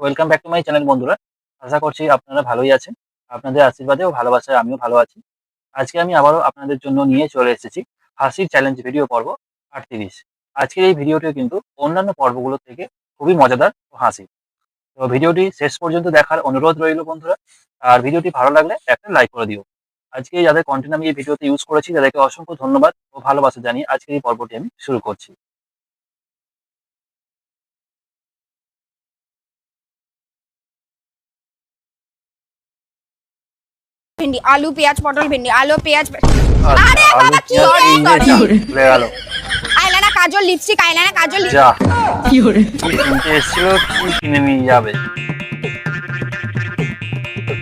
Welcome back to my channel বন্ধুরা। আশা করছি আপনারা ভালোই আছেন। আপনাদের আশীর্বাদে ও ভালোবাসায় আমিও ভালো আছি। আজকে আমি আবারও আপনাদের জন্য নিয়ে চলে এসেছি হাসির চ্যালেঞ্জ ভিডিও পর্ব আটত্রিশ আজকের এই ভিডিওটি কিন্তু অন্যান্য পর্বগুলোর থেকে খুবই মজাদার ও হাসি। তো ভিডিওটি শেষ পর্যন্ত দেখার অনুরোধ রইল বন্ধুরা। আর ভিডিওটি ভালো লাগলে একটা লাইক করে দিও। আজকে যাদের কন্টেন্ট আমি এই ভিডিওতে ইউজ করেছি, তাদেরকে অসংখ্য ধন্যবাদ ও ভালোবাসা জানিয়ে আজকের এই পর্বটি আমি শুরু করছি। ভেন্ডি আলু পেঁয়াজ পটল ভেন্ডি আলু পেঁয়াজ আচ্ছা, আরে আলু বাবা, কি পেঁয়াজ, হলো? এই যে Sorry. ভুলে গেল আইলানা কাজল লিপস্টিক আইলানা কাজল লিপ- যা কি কিনতে এসেছিল কি কিনে নিয়ে যাবে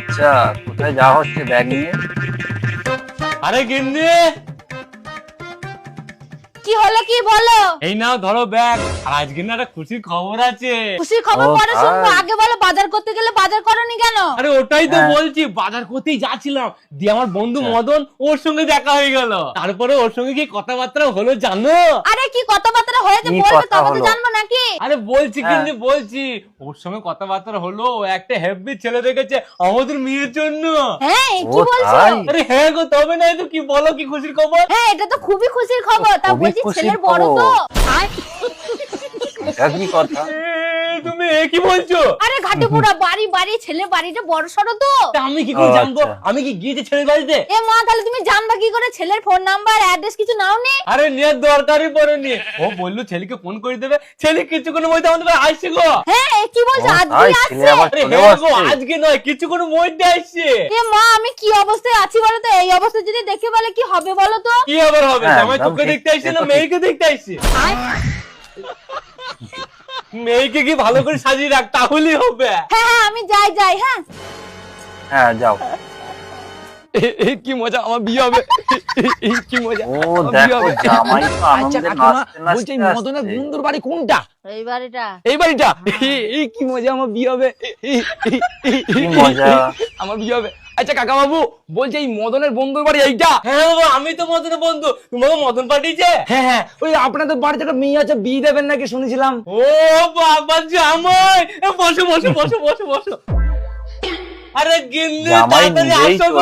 আচ্ছা কোথায় যাওয়া হচ্ছে ব্যাগ নিয়ে আরে গিন্নি কি হলো কি বলো? এই নাও ধরো ব্যাগ। আর আজকে না একটা খুশির খবর আছে। খুশির খবর পরে শুনব। আগে বলো বাজার করতে গেলে বাজার করনি কেন? আরে ওটাই তো হ্যাঁ। বলছি বাজার করতেই যাচ্ছিলাম। দিয়ে আমার বন্ধু আচ্ছা। মদন ওর সঙ্গে দেখা হয়ে গেল। তারপরে ওর সঙ্গে কি কথাবার্তা হলো জানো? আরে কি কথাবার্তা? হয়েছে বলবে তবে তো জানব নাকি? আরে বলছি হ্যাঁ। কিন্তু বলছি। ওর সঙ্গে কথাবার্তা হলো একটা হেভি ছেলে দেখেছে আমাদের মেয়ের জন্য। হ্যাঁ কি বলছো? আরে হ্যাঁ গো তবে না তো কি বলো কি খুশির খবর? হ্যাঁ এটা তো খুবই খুশির খবর তা বলছি ছেলের বড় তো। কি কথা? তুমি এ কি বলছো? আরে ঘাটে পুরা বাড়ি বাড়ি ছেলের বাড়িটা বড় সড়ো তো। আমি কি করে জানব? আচ্ছা। আমি কি গিয়েছি ছেলের বাড়িতে? এ মা তাহলে তুমি জানবা কি করে? ছেলের ফোন নাম্বার অ্যাড্রেস কিছু নাও নি আরে নেওয়ার দরকারই পড়েনি। ও বলল ছেলেকে ফোন করে দেবে। ছেলে কিছুক্ষণের মধ্যে আমাদের বাড়ি আসছে গো। হ্যাঁ এ কি বলছো? আজকে আসছে? আরে হ্যাঁ গো আজকে নয় কিছুক্ষণের মধ্যে আসছে। এ মা আমি কি অবস্থায় আছি বলো তো? এই অবস্থায় যদি দেখে বলে কি হবে বলো তো? কি আবার হবে? হ্যাঁ, জামাই একদম তোকে দেখতে আসছে না মেয়েকে দেখতে আসছে? মেয়েকে কি ভালো করে সাজিয়ে রাখ তাহলেই হবে। হ্যাঁ হ্যাঁ আমি যাই যাই হ্যাঁ। হ্যাঁ যাও। কি মজা আমার বিয়ে হবে। কি মজা ও দেখো জামাই তো আচ্ছা আনন্দে নাচতে নাচতে মদনের। বন্ধুর বাড়ি কোনটা? এই বাড়িটা। এই বাড়িটা? এই কি মজা আমার বিয়ে হবে। কি মজা। আমার বিয়ে হবে। আচ্ছা কাকা বাবু বলছি এই মদনের বন্ধুর বাড়ি এইটা? হ্যাঁ বাবা আমি তো মদনের বন্ধু। তোমাকে মদন পাঠিয়েছে? হ্যাঁ হ্যাঁ ওই আপনাদের বাড়িতে একটা মেয়ে আছে বিয়ে দেবেন নাকি শুনেছিলাম। ও বাবা জামাই! এ, বসো বসো বসো বসো বসো। আরে গিন্নি তাড়াতাড়ি আসো গো।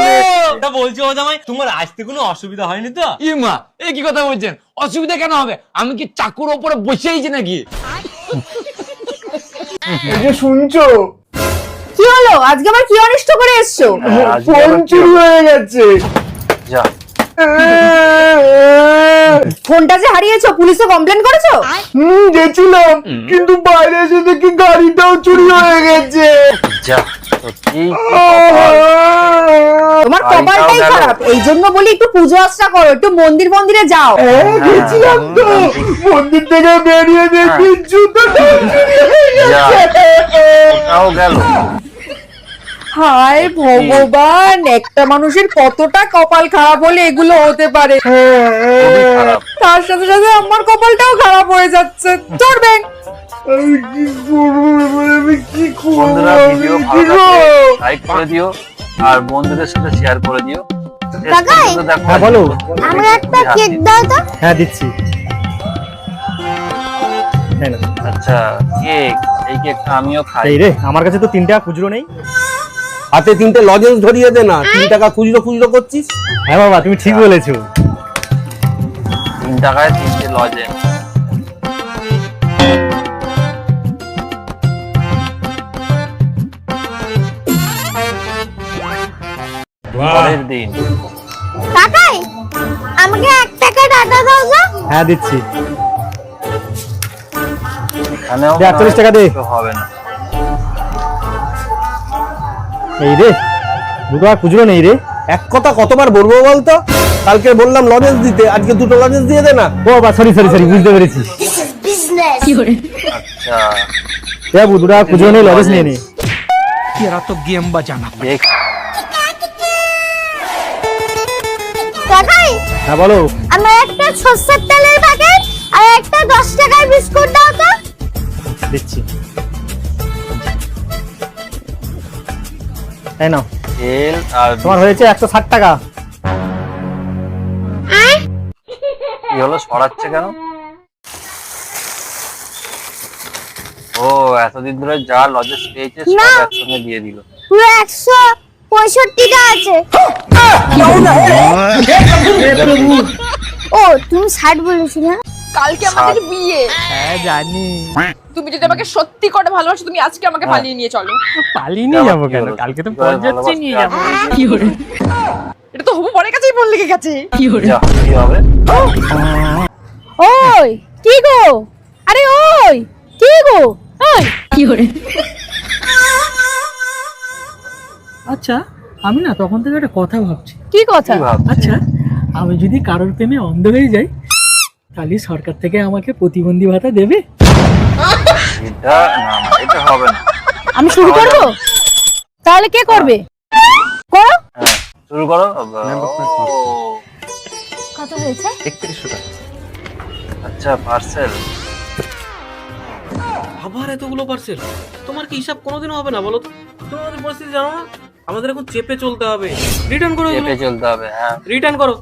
তা বলছি ও জামাই তোমার আসতে কোনো অসুবিধা হয়নি তো? ই মা এই কি কথা বলছেন? অসুবিধা কেন হবে? আমি কি চাকুর ওপরে বসেইছি নাকি? এই যে শুনছো হলো আজকে আবার কি অনিষ্ট করে এসছো? হ্যাঁ, ফোন চুরি হয়ে গেছে। যা। ফোনটা যে হারিয়েছো পুলিশে কমপ্লেন করেছ? হুম গেছিলাম কিন্তু বাইরে এসে দেখি গাড়িটাও চুরি হয়ে গেছে। যা। তোমার কপালটাই খারাপ। এই জন্য বলি একটু পুজো আশ্রা করো একটু মন্দির মন্দিরে যাও। হ্যাঁ গেছিলাম তো। মন্দির থেকে বেরিয়ে দেখি জুতোটাও চুরি হয়ে গেছে। গেল। হায় ভগবান একটা মানুষের কতটা কপাল খারাপ হলে এগুলো হতে পারে? তার সাথে সাথে আমার কপালটাও খারাপ হয়ে যাচ্ছে। আমি কি আমি আমি? লাইক করে দিও আর বন্ধুদের সাথে শেয়ার করে দিও। হ্যাঁ, বলো। আমার একটা কেক দাও তো। হ্যাঁ দিচ্ছি। হ্যাঁ আচ্ছা কেক এই কেকটা আমিও খাই। রে আমার কাছে তো তিনটা খুচরো নেই। হাতে তিনটে লজেন্স ধরিয়ে দে না তিন টাকা খুচরো খুচরো করছিস? হ্যাঁ বাবা তুমি ঠিক বলেছ। তিন টাকায় তিনটে লজে পরের দিন। কাকাই আমাকে এক প্যাকেট আটা দাও তো। হ্যাঁ দিচ্ছি। এখানেও 48 টাকা দে। হবে না। এই রে দু টাকা খুচরো নেই রে। এক কথা কতবার বলব বলতো? কালকে বললাম লজেন্স দিতে আজকে দুটো লজেন্স দিয়ে দে না। ও বাবা সরি সরি সরি বুঝতে পেরেছি। আচ্ছা। বাবু দু টাকা খুচরো নেই লজেস নিয়ে নে। কেক কাকাই হ্যাঁ বলো। আমার একটা সর্ষের তেলের প্যাকেট আর একটা দশ টাকার বিস্কুট দাও তো। দিচ্ছি। এই নাও। তেল আর তোমার হয়েছে একশো ষাট টাকা। কি হলো সরাচ্ছে কেন? ও এতদিন ধরে যা লজেস পেয়েছে সব না। একসঙ্গে দিয়ে দিল। পুরো একশো পঁয়ষট্টিটা আছে। ও তুমি ষাট বলেছিলে না? কালকে আমাদের বিয়ে। হ্যাঁ জানি। তুমি যদি আমাকে সত্যি করে ভালোবাসো তুমি আজকে আমাকে হ্যাঁ। পালিয়ে নিয়ে চলো। পালিয়ে নিয়ে যাব কেন? কালকে তো কি করে ভালোবাসতে নিয়ে যাব। কি হবে? এটা তো হবু পরের কাছেই ফোন লেগে গেছে। কি হবে? ওই কি গো? আরে ওই কি গো? ওই। আচ্ছা আমি না তখন থেকে একটা কথা ভাবছি। কি কথা? আচ্ছা আমি যদি কারোর প্রেমে অন্ধ হয়ে যাই তাহলে সরকার থেকে আমাকে প্রতিবন্ধী ভাতা দেবে? এটা না না এটা হবে না। আমি শুরু করব? তাহলে কে করবে? করো। হ্যাঁ শুরু করো। কত হয়েছে? আচ্ছা পার্সেল আবার এতগুলো পার্সেল তোমার কি হিসাব কোনোদিনও হবে না বলো তো? তুমি আমাদের পরিস্থিতি জানো না আমাদের এখন চেপে চলতে হবে। রিটার্ন করো চেপে চলতে হবে হ্যাঁ। রিটার্ন করো।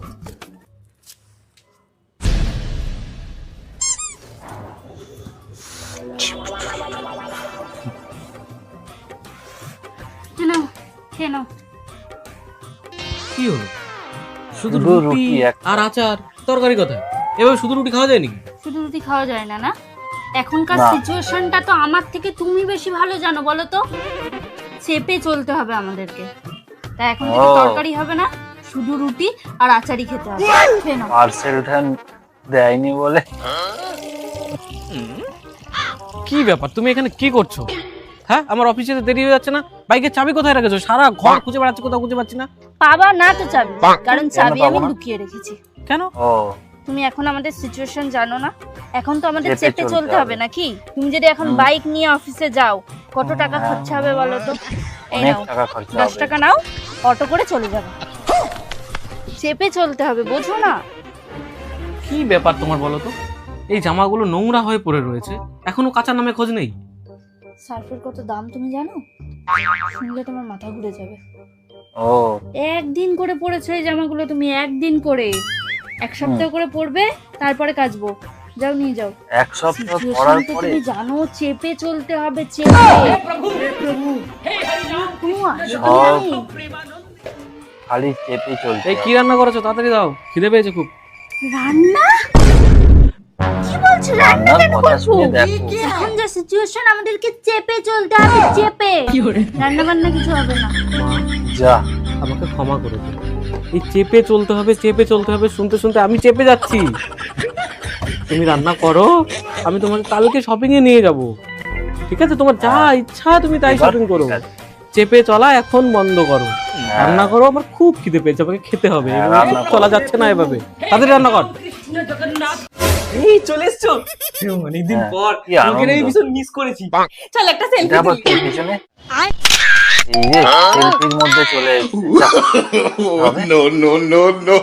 নাও খেয়ে নাও কি হলো? শুধু রুটি আর আচার? তরকারি কোথায়? এভাবে শুধু রুটি খাওয়া যায় নাকি শুধু রুটি খাওয়া যায় না না? এখনকার সিচুয়েশনটা তো আমার থেকে তুমি বেশি ভালো জানো বলো তো? চেপে চলতে হবে আমাদেরকে। তা এখন থেকে তরকারি হবে না শুধু রুটি আর আচারি খেতে হবে। খেয়ে নাও। দেয়নি বলে। কি ব্যাপার? তুমি এখানে কি করছ? হ্যাঁ? আমার অফিসে দেরি হয়ে যাচ্ছে না। বাইকের চাবি কোথায় রেখেছো? সারা ঘর খুঁজে বেড়াচ্ছি কোথাও খুঁজে পাচ্ছি না। পাবা না তো চাবি। কারণ চাবি আমি লুকিয়ে রেখেছি। কেন? তুমি এখন আমাদের সিচুয়েশন জানো না। এখন তো আমাদের চেপে চলতে হবে হবে। নাকি? তুমি যদি এখন বাইক নিয়ে অফিসে যাও কত টাকা খরচা হবে বলো তো? এই নাও। দশ টাকা নাও অটো করে চলে যাবে। চেপে চলতে হবে বোঝো না। কি ব্যাপার তোমার বলো তো? এই জামাগুলো নোংরা হয়ে পড়ে রয়েছে। এখনও কাঁচা নামে খোঁজ নেই। সার্ফের কত দাম তুমি জানো? শুনলে তোমার মাথা ঘুরে যাবে। ও। একদিন করে পরেছো এই জামাগুলো তুমি একদিন করে। এক সপ্তাহ করে পরবে তারপরে কাচবো। যাও নিয়ে যাও। এক সপ্তাহ পড়ার তো পরে তুমি জানো চেপে চলতে হবে চেপে। সব নেই। খালি চেপে চলছে এই কি রান্না করেছ? তাড়াতাড়ি দাও। খিদে পেয়েছে খুব। রান্না? রান্না কেন করব এখন যা সিচুয়েশন আমাদেরকে চেপে চলতে হবে চেপে। রান্না বান্না কিছু হবে না। যা আমাকে ক্ষমা করে দিন এই চেপে চলতে হবে চেপে চলতে হবে শুনতে শুনতে আমি চেপে যাচ্ছি। তুমি রান্না করো আমি তোমাকে কালকে শপিং এ নিয়ে যাব। ঠিক আছে? তোমার যা ইচ্ছা তুমি তাই শপিং করো। চেপে চলা এখন বন্ধ করো। হ্যাঁ। রান্না করো আমার খুব খিদে পেয়েছে আমাকে খেতে হবে। হ্যাঁ, চলা যাচ্ছে না এভাবে। তাদের রান্না কর। এই চলে এসছো? অনেকদিন হ্যাঁ, পর তোকে এই ভীষণ মিস করেছি। চল একটা সেলফি কি পিছনে? এই সেলফির মধ্যে চলে নো নো নো হবে?